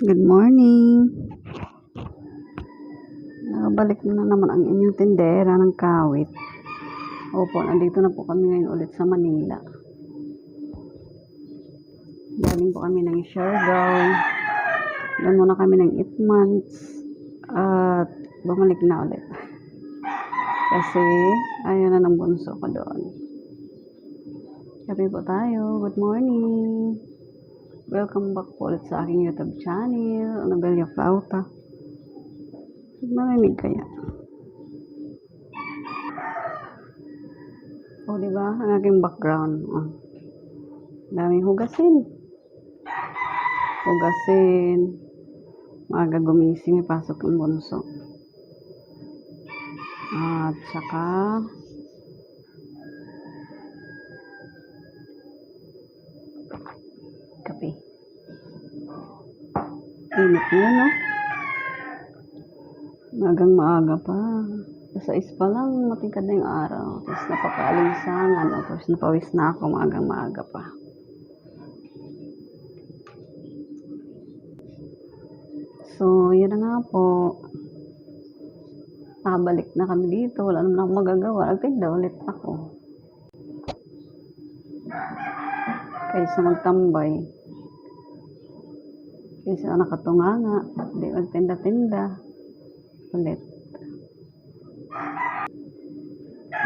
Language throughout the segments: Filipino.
Good morning. Nakabalik na naman ang inyong tindera ng kawit. Opo, nandito na po kami ngayon ulit sa Manila. Galing po kami ng Siargao. Doon muna kami ng 8 months. At bumalik na ulit. Kasi ayaw na ng bunso ko doon. Kape po tayo. Good morning. Welcome back po ulit sa aking YouTube channel, Annabella Flauta. Marinig kaya. O, di ba? Ang aking background. Oh. Daming hugasin. Hugasin. Maaga gumising, may pasok ang bunso. At saka, kape. Init na, no? Magang maaga pa. Sa is pa lang, matingkad na yung araw. Tapos napakaalinsangan. Tapos napawis na ako maagang maaga pa. So, yun na nga po. Nakabalik na kami dito. Wala naman akong magagawa. Nagtinda ulit ako. Kaysa magtambay. Kaysa nakatunganga. Hindi magtinda-tinda. Ulit.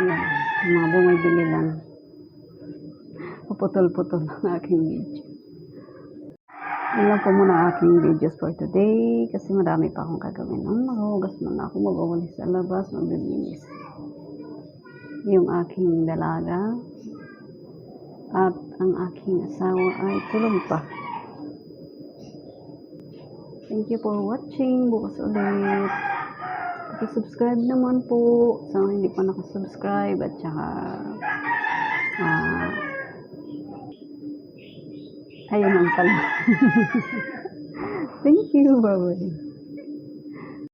Yan. Yung mga bumibili lang. Puputol-putol ang aking video. Yan lang po muna aking videos for today. Kasi marami pa akong gagawin. Ang maghuhugas muna ako. Magwawalis sa labas. Maglilinis. Yung aking dalaga. At ang aking asawa ay tulog pa. Thank you for watching. Bukas ulit. Paki-subscribe naman po sa mga hindi pa nakasubscribe at saka ah ayun lang pala. Thank you. Bye-bye.